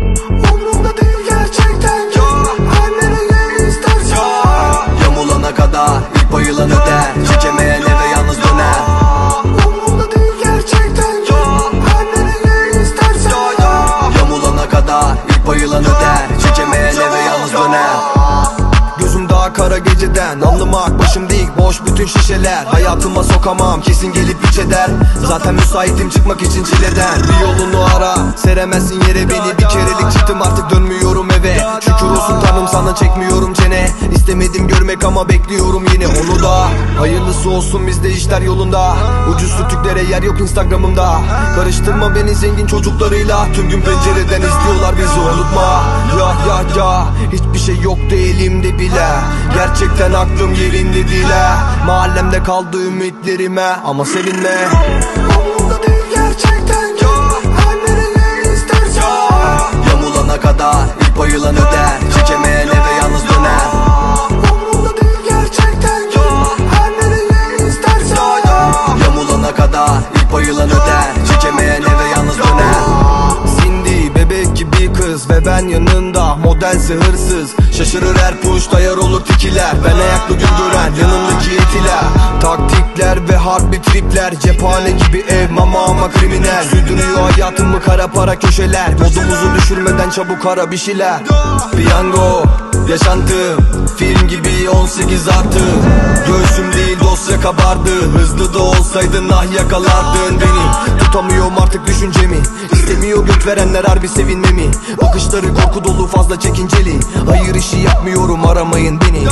Umrumda değil gerçekten. Ya. Her nereye istersen. Ya. Yamulana kadar ilk bayılan öder Çekemeyen eve yalnız döner Umrumda değil gerçekten. Ya. Her nereye istersen. Ya. ya. Yamulana kadar ilk bayılan öder Çekemeyen ya. yalnız döner Gözüm daha kara geceden. Alnım ak başım boş bütün şişeler. Hayatıma sokamam kesin gelip iç eder. Zaten müsaitim çıkmak için çileden. Bir yolunu ara seremezsin yere beni. Bir kere çıktım artık dönmüyorum eve. Şükür olsun tanrım sana çekmiyorum çene. İstemedim görmek ama bekliyorum yine onu da. Hayırlısı olsun bizde işler yolunda. Ucuz sütüklere yer yok instagramımda. Karıştırma beni zengin çocuklarıyla. Tüm gün pencereden izliyorlar bizi unutma. Ya ya ya. Hiçbir şey yoktu elimde bile. Gerçekten aklım yerinde değil ha. Mahallemde kaldı ümitlerime. Ama sevinme. Umurumda değil gerçekten Modelse hırsız Şaşırır her push dayar olur tikiler Ben ayaklı gün gören yanımdaki etiler Taktikler ve harbi tripler Cephane gibi ev mama ama kriminal. Sürdürüyor hayatımı kara para köşeler. Modumuzu düşürmeden çabuk ara bir şeyler. Piyango yaşantım Film gibi 18 artı. Göğsüm dosya kabardı. Hızlı da olsaydın ah yakalardın beni. Tutamıyorum artık düşüncemi. İstemiyor göt verenler harbi sevinmemi. Bakışları korku dolu fazla çekinceli. Hayır işi yapmıyorum aramayın beni